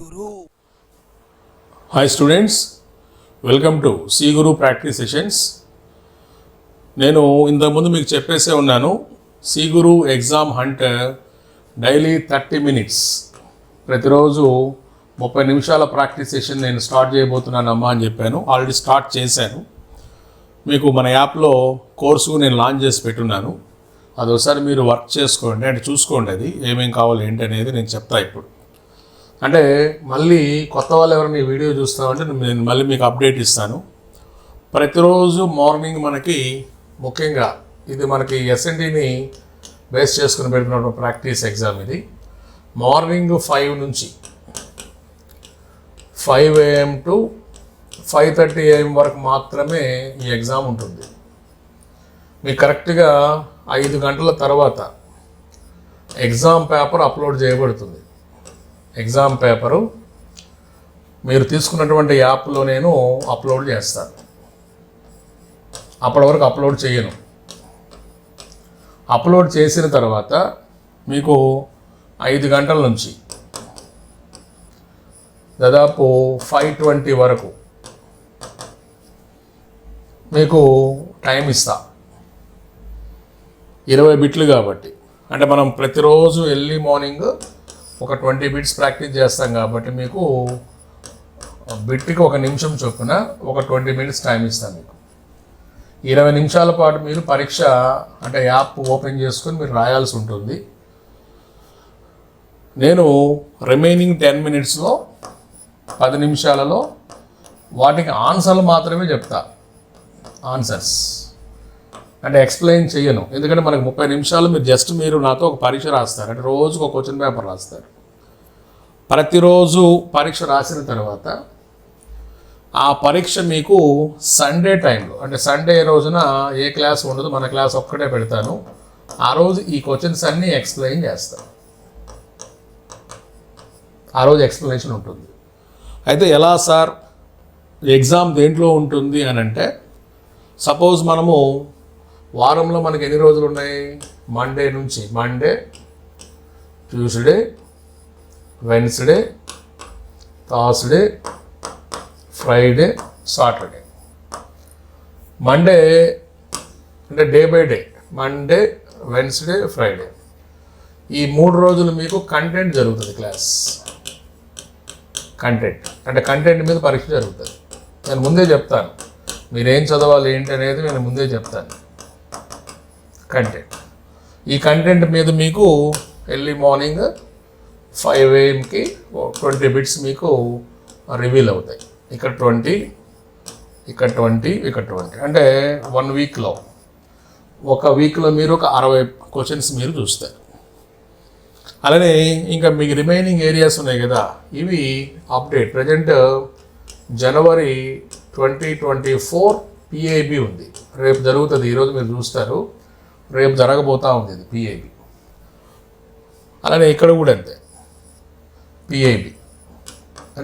Guru. Hi students welcome to C Guru practice sessions నేను ఇంతకుముందు మీకు చెప్పేసే ఉన్నాను C Guru exam hunter daily thirty minutes ప్రతిరోజు ముప్పై నిమిషాల ప్రాక్టీస్ సెషన్ నేను స్టార్ట్ చేయబోతున్నానమ్మా అని చెప్పాను ఆల్రెడీ స్టార్ట్ చేశాను. మీకు మన యాప్లో కోర్సు నేను లాంచ్ చేసి పెట్టున్నాను. అది ఒకసారి మీరు వర్క్ చేసుకోండి అంటే చూసుకోండి అది ఏమేం కావాలి ఏంటి అనేది నేను చెప్తా ఇప్పుడు. అంటే మళ్ళీ కొత్త వాళ్ళు ఎవరైనా ఈ వీడియో చూస్తామంటే నేను మళ్ళీ మీకు అప్డేట్ ఇస్తాను. ప్రతిరోజు మార్నింగ్ మనకి ముఖ్యంగా ఇది మనకి ఎస్ఎన్టీని బేస్ చేసుకుని పెట్టినటువంటి ప్రాక్టీస్ ఎగ్జామ్ ఇది. మార్నింగ్ ఫైవ్ నుంచి five AM to five thirty AM వరకు మాత్రమే ఈ ఎగ్జామ్ ఉంటుంది. మీకు కరెక్ట్గా ఐదు గంటల తర్వాత ఎగ్జామ్ పేపర్ అప్లోడ్ చేయబడుతుంది. ఎగ్జామ్ పేపరు మీరు తీసుకున్నటువంటి యాప్లో నేను అప్లోడ్ చేస్తాను. అప్పటి వరకు అప్లోడ్ చేయను. అప్లోడ్ చేసిన తర్వాత మీకు ఐదు గంటల నుంచి దాదాపు ఫైవ్ ట్వంటీ వరకు మీకు టైం ఇస్తా. ఇరవై బిట్లు కాబట్టి. అంటే మనం ప్రతిరోజు ఎర్లీ మార్నింగ్ ఒక ట్వంటీ బిట్స్ ప్రాక్టీస్ చేస్తాం కాబట్టి మీకు బిట్కి ఒక నిమిషం చొప్పున ఒక ట్వంటీ మినిట్స్ టైం ఇస్తాను మీకు. ఇరవై నిమిషాల పాటు మీరు పరీక్ష అంటే యాప్ ఓపెన్ చేసుకొని మీరు రాయాల్సి ఉంటుంది. నేను రిమైనింగ్ టెన్ మినిట్స్లో పది నిమిషాలలో వాటికి ఆన్సర్లు మాత్రమే చెప్తా. ఆన్సర్స్. అంటే ఎక్స్ప్లెయిన్ చేయను. ఎందుకంటే మనకు ముప్పై నిమిషాలు మీరు జస్ట్ మీరు నాతో ఒక పరీక్ష రాస్తారు. అంటే రోజుకు ఒక క్వశ్చన్ పేపర్ రాస్తారు. ప్రతిరోజు పరీక్ష రాసిన తర్వాత ఆ పరీక్ష మీకు సండే టైంలో అంటే సండే రోజున ఏ క్లాస్ ఉండదు మన క్లాస్ ఒక్కటే పెడతాను. ఆ రోజు ఈ క్వశ్చన్స్ అన్నీ ఎక్స్ప్లెయిన్ చేస్తాను. ఆ రోజు ఎక్స్ప్లెనేషన్ ఉంటుంది. అయితే ఎలా సార్? ఎగ్జామ్ దేంట్లో ఉంటుంది అని అంటే సపోజ్ మనము వారంలో మనకి ఎన్ని రోజులు ఉన్నాయి? మండే నుంచి. Monday Tuesday Wednesday Thursday Friday Saturday Monday అంటే day by day Monday Wednesday Friday ఈ మూడు రోజులు మీకు కంటెంట్ జరుగుతుంది క్లాస్ కంటెంట్ అంటే కంటెంట్ మీద పరీక్ష జరుగుతుంది. నేను ముందే చెప్తాను. మీరేం చదవాలి ఏంటి అనేది నేను ముందే చెప్తాను. కంటెంట్ ఈ కంటెంట్ మీద మీకు ఎర్లీ మార్నింగ్ ఫైవ్ ఏఎంకి ట్వంటీ బిట్స్ మీకు రివీల్ అవుతాయి. ఇక్కడ ట్వంటీ ఇక్కడ ట్వంటీ ఇక్కడ ట్వంటీ అంటే వన్ వీక్లో ఒక వీక్లో మీరు ఒక అరవై క్వశ్చన్స్ మీరు చూస్తారు. అలానే ఇంకా మీకు రిమైనింగ్ ఏరియాస్ ఉన్నాయి కదా ఇవి update present January twenty twenty four PIB ఉంది. రేపు జరుగుతుంది. ఈరోజు మీరు చూస్తారు. రేపు జరగబోతూ ఉంది ఇది పిఐబి అలానే ఇక్కడ కూడా అంతే పిఐబి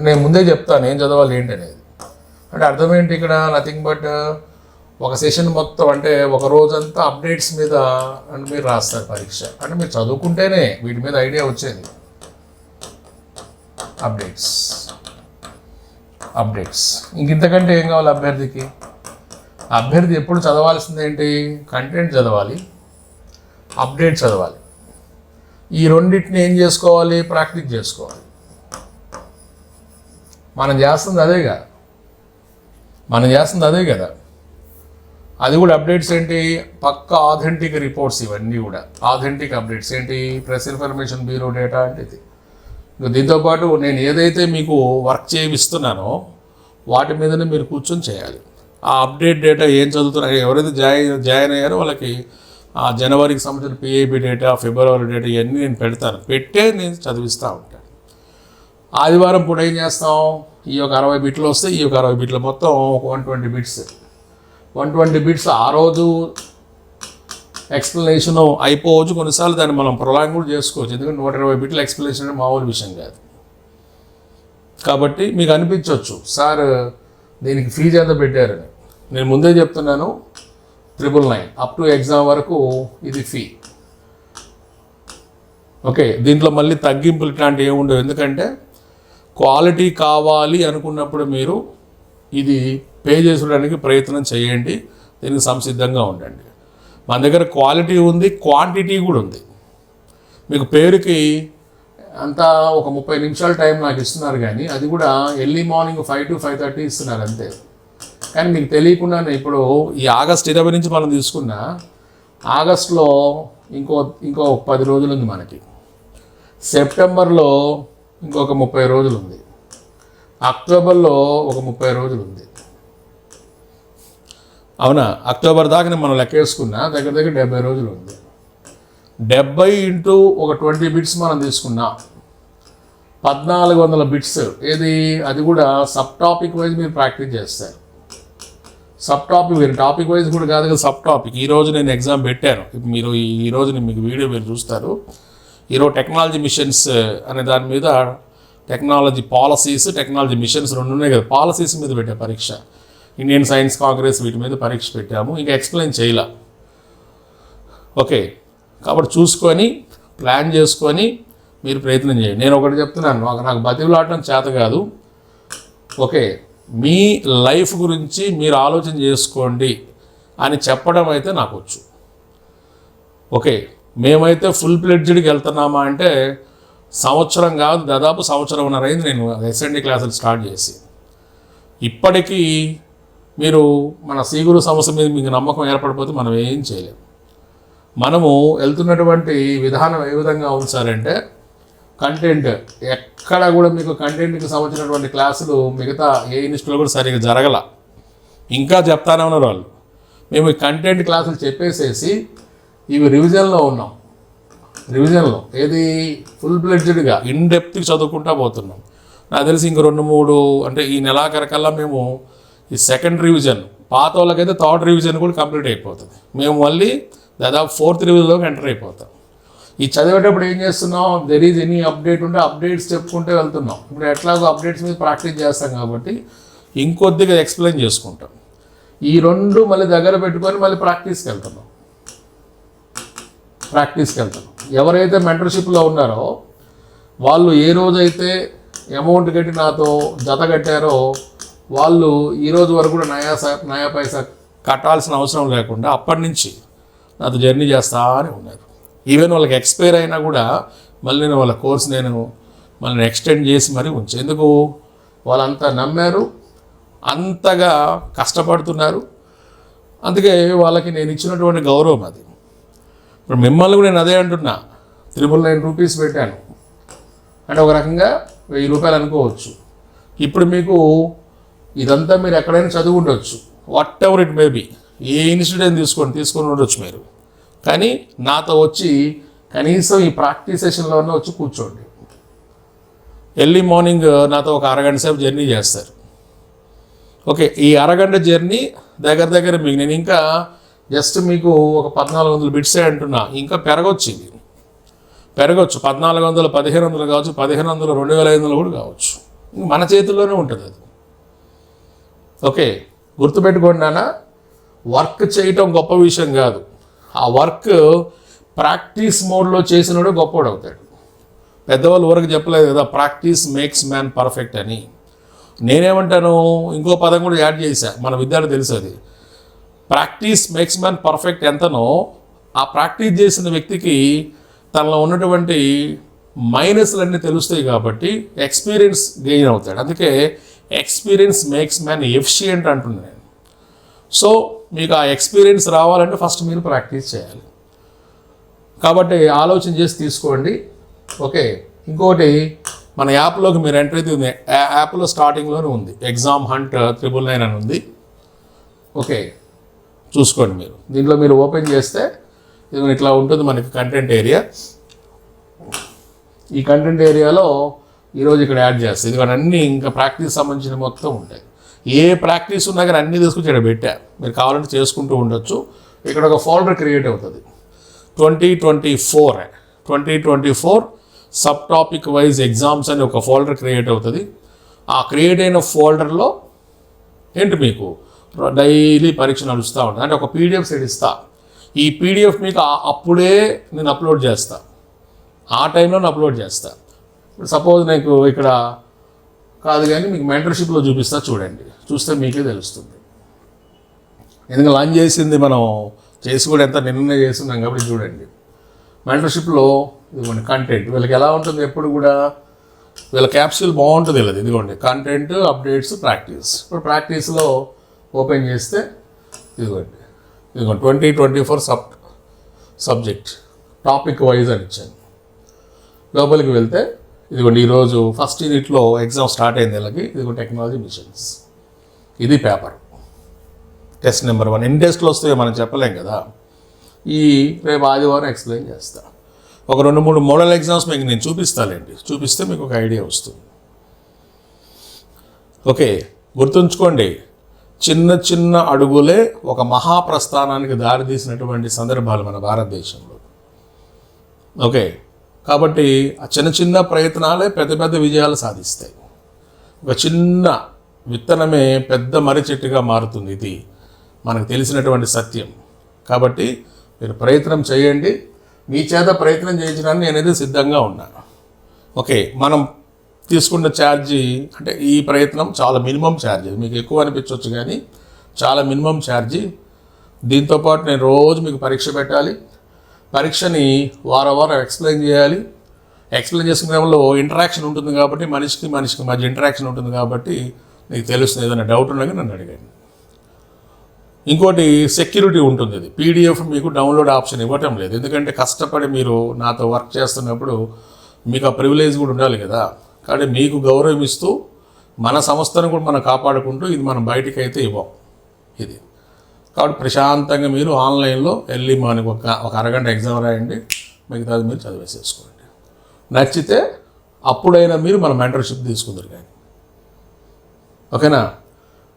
నేను ముందే చెప్తాను ఏం చదవాలి ఏంటి అనేది అంటే అర్థం ఏంటి ఇక్కడ నథింగ్ బట్ uh, ఒక సెషన్ మొత్తం అంటే ఒక రోజంతా అప్డేట్స్ మీద అంటే మీరు రాస్తారు పరీక్ష. అంటే మీరు చదువుకుంటేనే వీటి మీద ఐడియా వచ్చేది. అప్డేట్స్ అప్డేట్స్ ఇంక ఇంతకంటే ఏం కావాలి అభ్యర్థికి? అభ్యర్థి ఎప్పుడు చదవాల్సింది ఏంటి? కంటెంట్ చదవాలి అప్డేట్ చదవాలి. ఈ రెండింటిని ఏం చేసుకోవాలి? ప్రాక్టీస్ చేసుకోవాలి. మనం చేస్తుంది అదే కదా. మనం చేస్తుంది అదే కదా. అది కూడా అప్డేట్స్ ఏంటి? పక్క ఆథెంటిక్ రిపోర్ట్స్ ఇవన్నీ కూడా. ఆథెంటిక్ అప్డేట్స్ ఏంటి? ప్రెస్ ఇన్ఫర్మేషన్ బ్యూరో డేటా అంటే ఇది. దీంతోపాటు నేను ఏదైతే మీకు వర్క్ చేయిస్తున్నానో వాటి మీదనే మీరు కూర్చొని చేయాలి. ఆ అప్డేట్ డేటా ఏం చదువుతున్నారు ఎవరైతే జాయిన్ జాయిన్ అయ్యారో వాళ్ళకి ఆ జనవరికి సంబంధించిన పిఏపి డేటా ఫిబ్రవరి డేటా ఇవన్నీ నేను పెడతాను. పెట్టే నేను చదివిస్తూ ఉంటాను ఆదివారం పూట ఏం చేస్తాం? ఈ ఒక అరవై బిట్లు వస్తే ఈ ఒక అరవై బిట్లు మొత్తం ఒక one twenty bits. One twenty bits ఆ రోజు ఎక్స్ప్లెనేషన్ అయిపోవచ్చు. కొన్నిసార్లు దాన్ని మనం ప్రొలాంగ్ కూడా చేసుకోవచ్చు. ఎందుకంటే నూట ఇరవై బిట్ల ఎక్స్ప్లెనేషన్ అంటే మామూలు విషయం కాదు. కాబట్టి మీకు అనిపించవచ్చు సార్ దీనికి ఫీజు ఎంత పెట్టారని. నేను ముందే చెప్తున్నాను triple nine up to exam వరకు ఇది ఫీ ఓకే దీంట్లో మళ్ళీ తగ్గింపులు ఇట్లాంటివి ఏమి ఉండవు. ఎందుకంటే క్వాలిటీ కావాలి అనుకున్నప్పుడు మీరు ఇది పే చేసుకోవడానికి ప్రయత్నం చేయండి దీనికి సంసిద్ధంగా ఉండండి. మన దగ్గర క్వాలిటీ ఉంది క్వాంటిటీ కూడా ఉంది. మీకు పేరుకి అంతా ఒక ముప్పై నిమిషాల టైం నాకు ఇస్తున్నారు కానీ అది కూడా early morning five to five thirty ఇస్తున్నారు అంతే. కానీ మీకు తెలియకుండానే ఇప్పుడు ఈ ఆగస్ట్ ఇరవై నుంచి మనం తీసుకున్న ఆగస్ట్లో ఇంకో ఇంకో పది రోజులు ఉంది మనకి. సెప్టెంబర్లో ఇంకొక ముప్పై రోజులు ఉంది అక్టోబర్లో ఒక ముప్పై రోజులు ఉంది అవునా? అక్టోబర్ దాకా మనం లెక్కేసుకున్నా దగ్గర దగ్గర డెబ్బై రోజులు ఉంది డెబ్బై ఇంటూ ఒక ట్వంటీ బిట్స్ మనం తీసుకున్నాం. పద్నాలుగు వందల బిట్స్. ఏది? అది కూడా సబ్ టాపిక్ వైజ్ మీరు ప్రాక్టీస్ చేస్తారు. సబ్ టాపిక్ మీరు టాపిక్ వైజ్ కూడా కాదు కదా సబ్ టాపిక్. ఈరోజు నేను ఎగ్జామ్ పెట్టాను. మీరు ఈ- రోజు మీకు వీడియో మీరు చూస్తారు. ఈరోజు టెక్నాలజీ మిషన్స్ అనే దాని మీద టెక్నాలజీ పాలసీస్ టెక్నాలజీ మిషన్స్ రెండు ఉన్నాయి కదా. పాలసీస్ మీద పెట్టే పరీక్ష. ఇండియన్ సైన్స్ కాంగ్రెస్ వీటి మీద పరీక్ష పెట్టాము. ఇంకా ఎక్స్ప్లెయిన్ చేయలే. ఓకే. కాబట్టి చూసుకొని ప్లాన్ చేసుకొని మీరు ప్రయత్నం చేయండి. నేను ఒకటి చెప్తున్నాను. నాకు నాకు బతిలాడటం చేత కాదు. ఓకే. మీ లైఫ్ గురించి మీరు ఆలోచన చేసుకోండి అని చెప్పడం అయితే నాకు వచ్చు. ఓకే మేమైతే ఫుల్ ప్లెడ్జ్డ్కి వెళ్తున్నామా అంటే సంవత్సరం కాదు దాదాపు సంవత్సరంన్నర అయింది నేను ఎస్ఎండి క్లాసులు స్టార్ట్ చేసి. ఇప్పటికీ మీరు మన సీగురు సమస్య మీద మీకు నమ్మకం ఏర్పడిపోతే మనం ఏం చేయలేము మనము వెళ్తున్నటువంటి విధానం ఏ విధంగా ఉంచాలంటే కంటెంట్. ఎక్కడ కూడా మీకు కంటెంట్కి సంబంధించినటువంటి క్లాసులు మిగతా ఏ ఇన్స్టిట్యూట్లో కూడా సరిగ్గా జరగల. ఇంకా చెప్తానే ఉన్నారు వాళ్ళు. మేము ఈ కంటెంట్ క్లాసులు చెప్పేసేసి ఇవి రివిజన్లో ఉన్నాం. రివిజన్లో ఏది ఫుల్ బ్లెడ్జెడ్గా ఇన్ డెప్త్కి చదువుకుంటా పోతున్నాం. నాకు తెలిసి ఇంక రెండు మూడు అంటే ఈ నెలాఖరికల్లా మేము ఈ సెకండ్ రివిజన్ పాత వాళ్ళకైతే థర్డ్ రివిజన్ కూడా కంప్లీట్ అయిపోతుంది. మేము మళ్ళీ దాదాపు ఫోర్త్ రివిజన్లోకి ఎంటర్ అయిపోతాం. ఈ చదివేటప్పుడు ఏం చేస్తున్నాం? దెర్ ఈజ్ ఎనీ అప్డేట్ ఉంటే అప్డేట్స్ చెప్పుకుంటే వెళ్తున్నాం. ఇప్పుడు ఎట్లాగో అప్డేట్స్ మీద ప్రాక్టీస్ చేస్తాం కాబట్టి ఇంకొద్దిగా ఎక్స్ప్లెయిన్ చేసుకుంటాం. ఈ రెండు మళ్ళీ దగ్గర పెట్టుకొని మళ్ళీ ప్రాక్టీస్కి వెళ్తున్నాం. ప్రాక్టీస్కి వెళ్తాం ఎవరైతే మెంటర్షిప్లో ఉన్నారో వాళ్ళు ఏ రోజైతే అమౌంట్ కట్టి నాతో జత కట్టారో వాళ్ళు ఈరోజు వరకు కూడా నయా నయా పైసా కట్టాల్సిన అవసరం లేకుండా అప్పటి నుంచి నాతో జర్నీ చేస్తానే ఉన్నారు. ఈవెన్ వాళ్ళకి ఎక్స్పైర్ అయినా కూడా మళ్ళీ నేను వాళ్ళ కోర్స్ నేను మళ్ళీ ఎక్స్టెండ్ చేసి మరీ ఉంచి. ఎందుకు? వాళ్ళంతా నమ్మారు అంతగా కష్టపడుతున్నారు. అందుకే వాళ్ళకి నేను ఇచ్చినటువంటి గౌరవం అది. ఇప్పుడు మిమ్మల్ని కూడా నేను అదే అంటున్నా. త్రిబుల్ నైన్ రూపీస్ పెట్టాను. అంటే ఒక రకంగా వెయ్యి రూపాయలు అనుకోవచ్చు. ఇప్పుడు మీకు ఇదంతా మీరు ఎక్కడైనా చదువు ఉండొచ్చు వాట్ ఎవర్ ఇట్ మేబీ ఏ ఇన్స్టిట్యూట్ అయినా తీసుకొని తీసుకొని ఉండొచ్చు మీరు. కానీ నాతో వచ్చి కనీసం ఈ ప్రాక్టీస్ సెషన్లోనే వచ్చి కూర్చోండి. ఎర్లీ మార్నింగ్ నాతో ఒక అరగంట సేపు జర్నీ చేస్తారు. ఓకే ఈ అరగంట జర్నీ దగ్గర దగ్గర మీకు నేను ఇంకా జస్ట్ మీకు ఒక పద్నాలుగు వందల బిట్సే అంటున్నా. ఇంకా పెరగొచ్చు ఇది పెరగొచ్చు. పద్నాలుగు వందలు పదిహేను వందలు కావచ్చు పదిహేను వందలు రెండు వేల ఐదు వందలు కూడా కావచ్చు. మన చేతుల్లోనే ఉంటుంది అది. ఓకే గుర్తుపెట్టుకోండి నాన్న వర్క్ చేయటం గొప్ప విషయం కాదు. ఆ వర్క్ ప్రాక్టీస్ మోడ్లో చేసినాడు గొప్పవాడు అవుతాడు పెద్దవాళ్ళు వరకు చెప్పలేదు కదా ప్రాక్టీస్ మేక్స్ మ్యాన్ పర్ఫెక్ట్ అని. నేనేమంటాను ఇంకో పదం కూడా యాడ్ చేశా మన విద్యార్థి తెలుసు అది. ప్రాక్టీస్ మేక్స్ మ్యాన్ పర్ఫెక్ట్ ఎంతనో ఆ ప్రాక్టీస్ చేసిన వ్యక్తికి తనలో ఉన్నటువంటి మైనస్లన్నీ తెలుస్తాయి కాబట్టి ఎక్స్పీరియన్స్ గెయిన్ అవుతాడు. అందుకే ఎక్స్పీరియన్స్ మేక్స్ మ్యాన్ ఎఫిషియంట్ అంటున్నాను నేను. సో మీకు ఆ ఎక్స్పీరియన్స్ రావాలంటే ఫస్ట్ మీరు ప్రాక్టీస్ చేయాలి. కాబట్టి ఆలోచన చేసి తీసుకోండి. ఓకే ఇంకోటి మన యాప్లోకి మీరు ఎంటర్ అయితే ఉంది. యాప్లో స్టార్టింగ్లోనే ఉంది. ఎగ్జామ్ హంట్ త్రిబుల్ నైన్ అని ఉంది. ఓకే చూసుకోండి మీరు. దీంట్లో మీరు ఓపెన్ చేస్తే ఇది ఇట్లా ఉంటుంది మనకి కంటెంట్ ఏరియా ఈ కంటెంట్ ఏరియాలో ఈరోజు ఇక్కడ యాడ్ చేస్తాయి ఇది అన్నీ ఇంకా ప్రాక్టీస్ సంబంధించిన మొత్తం ఉంటాయి. ఏ ప్రాక్టీస్ ఉన్నా కానీ అన్నీ తీసుకొచ్చి ఇక్కడ పెట్టా. మీరు కావాలంటే చేసుకుంటూ ఉండొచ్చు. ఇక్కడ ఒక ఫోల్డర్ క్రియేట్ అవుతుంది. Twenty twenty four twenty twenty four sub topic wise exams అని ఒక ఫోల్డర్ క్రియేట్ అవుతుంది. ఆ క్రియేట్ అయిన ఫోల్డర్లో ఏంటి మీకు? డైలీ పరీక్ష నడుస్తూ ఉంటుంది అంటే ఒక పీడిఎఫ్ సెట్ ఇస్తా. ఈ పీడిఎఫ్ మీకు అప్పుడే నేను అప్లోడ్ చేస్తా. ఆ టైంలో నేను అప్లోడ్ చేస్తా. సపోజ్ నీకు ఇక్కడ కాదు కానీ మీకు మెంటర్షిప్లో చూపిస్తా చూడండి. చూస్తే మీకే తెలుస్తుంది. ఎందుకంటే లాంచ్ చేసింది మనం చేసి కూడా ఎంత నిన్ననే చేస్తున్నాం కాబట్టి చూడండి. మెంటర్షిప్లో ఇదిగోండి కంటెంట్ వీళ్ళకి ఎలా ఉంటుంది ఎప్పుడు కూడా? వీళ్ళ క్యాప్సూల్ బాగుంటుంది వీళ్ళది. ఇదిగోండి కంటెంట్ అప్డేట్స్ ప్రాక్టీస్ ఇప్పుడు ప్రాక్టీస్లో ఓపెన్ చేస్తే ఇదిగోండి. ఇదిగోండి twenty twenty four sub subject topic wise అని ఇచ్చాను. లోపలికి వెళ్తే ఇదిగోండి ఈరోజు ఫస్ట్ యూనిట్లో ఎగ్జామ్ స్టార్ట్ అయింది వీళ్ళకి. ఇదిగో టెక్నాలజీ మిషన్స్ ఇది పేపర్ టెస్ట్ నెంబర్ వన్ ఎన్ని టెస్ట్లు వస్తాయో మనం చెప్పలేం కదా. ఈ రేపు ఆదివారం ఎక్స్ప్లెయిన్ చేస్తా. ఒక రెండు మూడు మోడల్ ఎగ్జామ్స్ మీకు నేను చూపిస్తాలేండి. చూపిస్తే మీకు ఒక ఐడియా వస్తుంది. ఓకే గుర్తుంచుకోండి. చిన్న చిన్న అడుగులే ఒక మహాప్రస్థానానికి దారితీసినటువంటి సందర్భాలు మన భారతదేశంలో. ఓకే కాబట్టి ఆ చిన్న చిన్న ప్రయత్నాలే పెద్ద పెద్ద విజయాలు సాధిస్తాయి. ఒక చిన్న విత్తనమే పెద్ద మర్రి చెట్టుగా మారుతుంది ఇది. మనకు తెలిసినటువంటి సత్యం. కాబట్టి మీరు ప్రయత్నం చేయండి. మీ చేత ప్రయత్నం చేయించడానికి నేనైతే సిద్ధంగా ఉన్నాను ఓకే మనం తీసుకున్న ఛార్జీ అంటే ఈ ప్రయత్నం చాలా మినిమం ఛార్జ్. మీకు ఎక్కువ అనిపించవచ్చు కానీ చాలా మినిమం ఛార్జీ. దీంతోపాటు నేను రోజు మీకు పరీక్ష పెట్టాలి. పరీక్షని వారం వారం ఎక్స్ప్లెయిన్ చేయాలి. ఎక్స్ప్లెయిన్ చేసుకునే క్రమంలో ఇంటరాక్షన్ ఉంటుంది కాబట్టి మనిషికి మనిషికి మధ్య ఇంటరాక్షన్ ఉంటుంది కాబట్టి నీకు తెలుస్తుంది ఏదైనా డౌట్ ఉండగా నన్ను అడిగాను ఇంకోటి సెక్యూరిటీ ఉంటుంది ఇది. పీడిఎఫ్ మీకు డౌన్లోడ్ ఆప్షన్ ఇవ్వటం లేదు. ఎందుకంటే కష్టపడి మీరు నాతో వర్క్ చేస్తున్నప్పుడు మీకు ఆ ప్రివిలేజ్ కూడా ఉండాలి కదా. కాబట్టి మీకు గౌరవం ఇస్తూ మన సంస్థను కూడా మనం కాపాడుకుంటూ ఇది మనం బయటికి అయితే ఇవ్వం. ఇది. కాబట్టి ప్రశాంతంగా మీరు ఆన్లైన్లో వెళ్ళి మనకు ఒక ఒక అరగంట ఎగ్జామ్ రాయండి మిగతాది మీరు చదివేసేసుకోండి. నచ్చితే అప్పుడైనా మీరు మన మెంటర్షిప్ తీసుకుందరు కానీ. ఓకేనా?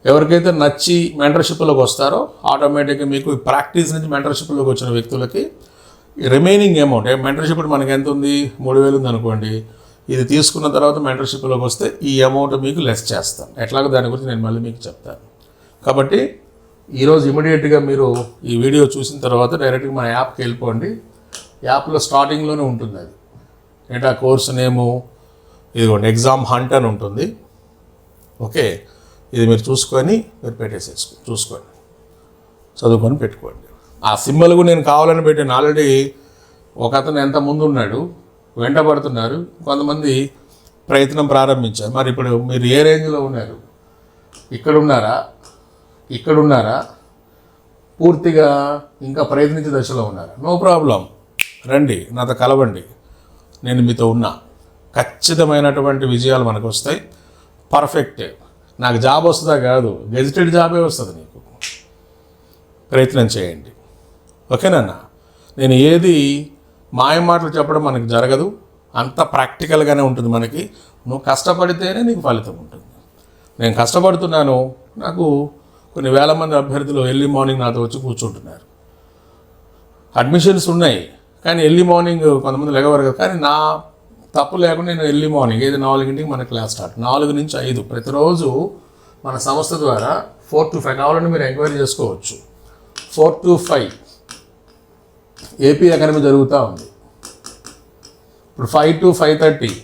ఎవరికైతే నచ్చి మెంటర్షిప్లోకి వస్తారో ఆటోమేటిక్గా మీకు ప్రాక్టీస్ నుంచి మెంటర్షిప్లోకి వచ్చిన వ్యక్తులకి రిమైనింగ్ అమౌంట్ మెంటర్షిప్ మనకి ఎంత ఉంది? మూడు వేలు ఉంది అనుకోండి. ఇది తీసుకున్న తర్వాత మెంటర్షిప్లోకి వస్తే ఈ అమౌంట్ మీకు లెస్ చేస్తాను. ఎట్లాగో దాని గురించి నేను మళ్ళీ మీకు చెప్తాను. కాబట్టి ఈరోజు ఇమీడియట్గా మీరు ఈ వీడియో చూసిన తర్వాత డైరెక్ట్గా మన యాప్కి వెళ్ళిపోండి. యాప్లో స్టార్టింగ్లోనే ఉంటుంది అది. ఏంటా కోర్స్ నేము ఇదిగోండి ఎగ్జామ్ హంట్ అని ఉంటుంది. ఓకే ఇది మీరు చూసుకొని మీరు పెట్టేసేసుకో చూసుకోండి. చదువుకొని పెట్టుకోండి. ఆ సింబల్ కూడా నేను కావాలని పెట్టాను. ఆల్రెడీ ఒక అతను ఎంత ముందు ఉన్నాడు వెంటబడుతున్నారు కొంతమంది ప్రయత్నం ప్రారంభించారు. మరి ఇప్పుడు మీరు ఏ రేంజ్లో ఉన్నారు? ఇక్కడ ఉన్నారా? ఇక్కడ ఉన్నారా పూర్తిగా ఇంకా ప్రయత్నించే దశలో ఉన్నారా? No problem. రండి నాతో కలవండి. నేను మీతో ఉన్నా. ఖచ్చితమైనటువంటి విజయాలు మనకు వస్తాయి పర్ఫెక్ట్. నాకు జాబ్ వస్తుందా కాదు. గెజిటెడ్ జాబే వస్తుంది నీకు. ప్రయత్నం చేయండి. ఓకేనన్నా నేను ఏది మాయ మాటలు చెప్పడం మనకు జరగదు. అంత ప్రాక్టికల్గానే ఉంటుంది మనకి. నువ్వు కష్టపడితేనే నీకు ఫలితం ఉంటుంది. నేను కష్టపడుతున్నాను. నాకు కొన్ని వేల మంది అభ్యర్థులు ఎర్లీ మార్నింగ్ నాతో వచ్చి కూర్చుంటున్నారు. అడ్మిషన్స్ ఉన్నాయి కానీ ఎర్లీ మార్నింగ్ కొంతమంది లెగవరు కదా. కానీ నా తప్పు లేకుండా నేను ఎర్లీ మార్నింగ్ ఏది నాలుగింటికి మన క్లాస్ స్టార్ట్. నాలుగు నుంచి ఐదు. ప్రతిరోజు మన సంస్థ ద్వారా ఫోర్ టు ఫైవ్ కావాలంటే మీరు ఎంక్వైరీ చేసుకోవచ్చు. Four to five. AP academy జరుగుతూ ఉంది. ఇప్పుడు five to five thirty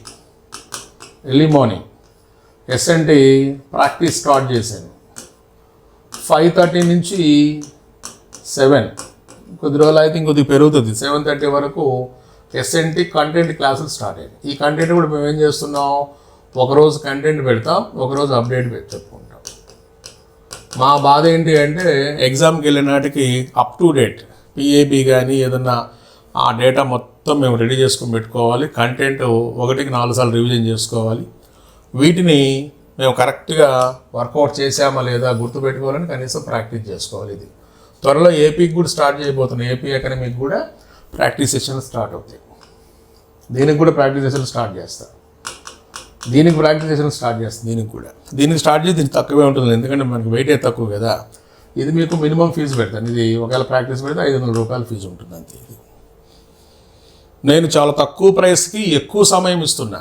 early morning. SNT practice start చేశాను. ఫైవ్ థర్టీ నుంచి సెవెన్. కొద్ది రోజులు అయితే ఇంకొద్ది పెరుగుతుంది. సెవెన్ థర్టీ వరకు ఎస్ఎన్టీ కంటెంట్ క్లాసులు స్టార్ట్ అయ్యాయి. ఈ కంటెంట్ కూడా మేము ఏం చేస్తున్నాం? ఒకరోజు కంటెంట్ పెడతాం ఒకరోజు అప్డేట్ చెప్పుకుంటాం మా బాధ ఏంటి అంటే ఎగ్జామ్కి వెళ్ళిన నాటికి అప్ టు డేట్ పిఏబి కానీ ఏదన్నా ఆ డేటా మొత్తం మేము రెడీ చేసుకొని పెట్టుకోవాలి. కంటెంట్ ఒకటికి నాలుగు సార్లు రివిజన్ చేసుకోవాలి. వీటిని మేము కరెక్ట్గా వర్కౌట్ చేసామా లేదా గుర్తుపెట్టుకోవాలని కనీసం ప్రాక్టీస్ చేసుకోవాలి ఇది. త్వరలో ఏపీకి కూడా స్టార్ట్ చేయబోతున్నాం. ఏపీ అకాడమీకి కూడా ప్రాక్టీస్ సెషన్లు స్టార్ట్ అవుతాయి. దీనికి కూడా ప్రాక్టీస్ సెషన్లు స్టార్ట్ చేస్తా. దీనికి ప్రాక్టీస్ సెషన్లు స్టార్ట్ చేస్తాను దీనికి కూడా. దీనికి స్టార్ట్ చేసి దీనికి తక్కువే ఉంటుంది ఎందుకంటే మనకి వెయిటే తక్కువ కదా. ఇది మీకు మినిమం ఫీజు పెడతాను. ఇది ఒకవేళ ప్రాక్టీస్ పెడితే ఐదు వందల రూపాయల ఫీజు ఉంటుంది అంతే ఇది. నేను చాలా తక్కువ ప్రైస్కి ఎక్కువ సమయం ఇస్తున్నా.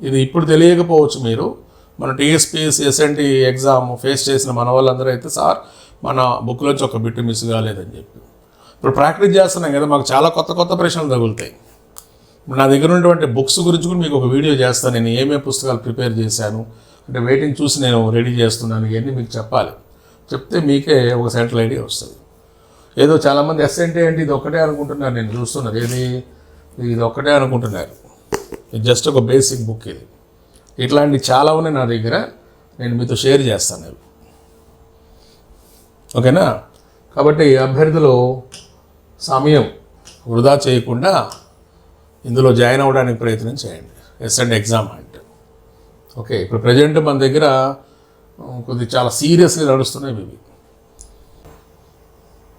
ఇది ఇప్పుడు తెలియకపోవచ్చు మీరు. మన టీఎస్పీఎస్ ఎస్ఎన్టీ ఎగ్జామ్ ఫేస్ చేసిన మన వాళ్ళందరూ అయితే సార్ మన బుక్లోంచి ఒక బిట్టు మిస్ కాలేదని చెప్పి. ఇప్పుడు ప్రాక్టీస్ చేస్తున్నాం కదా మాకు చాలా కొత్త కొత్త ప్రశ్నలు తగులుతాయి. ఇప్పుడు నా దగ్గర ఉన్నటువంటి బుక్స్ గురించి కూడా మీకు ఒక వీడియో చేస్తాను. నేను ఏమేమి పుస్తకాలు ప్రిపేర్ చేశాను అంటే వెయిటింగ్ చూసి నేను రెడీ చేస్తున్నాను ఇవన్నీ మీకు చెప్పాలి. చెప్తే మీకే ఒక సెంట్రల్ ఐడియా వస్తుంది. ఏదో చాలామంది ఎస్ఎన్టీ అంటే ఇది ఒక్కటే అనుకుంటున్నారు నేను చూస్తున్నది. ఏది? ఇది ఒక్కటే అనుకుంటున్నారు. ఇది జస్ట్ ఒక బేసిక్ బుక్ ఇది. ఇట్లాంటివి చాలా ఉన్నాయి నా దగ్గర. నేను మీతో షేర్ చేస్తాను ఇవి. ఓకేనా? కాబట్టి అభ్యర్థులు సమయం వృధా చేయకుండా ఇందులో జాయిన్ అవ్వడానికి ప్రయత్నం చేయండి. ఎస్ అండ్ ఎగ్జామ్ అంటే. ఓకే ఇప్పుడు ప్రజెంట్ మన దగ్గర కొద్ది చాలా సీరియస్గా నడుస్తున్నాయి ఇవి.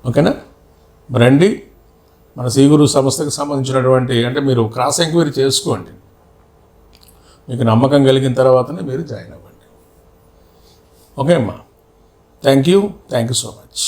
ఓకేనా? రండి. మన సీగురు సంస్థకు సంబంధించినటువంటి అంటే మీరు క్రాస్ ఎంక్వైరీ చేసుకోండి. మీకు నమ్మకం కలిగిన తర్వాతనే మీరు జాయిన్ అవ్వండి. ఓకే అమ్మా. Thank you thank you so much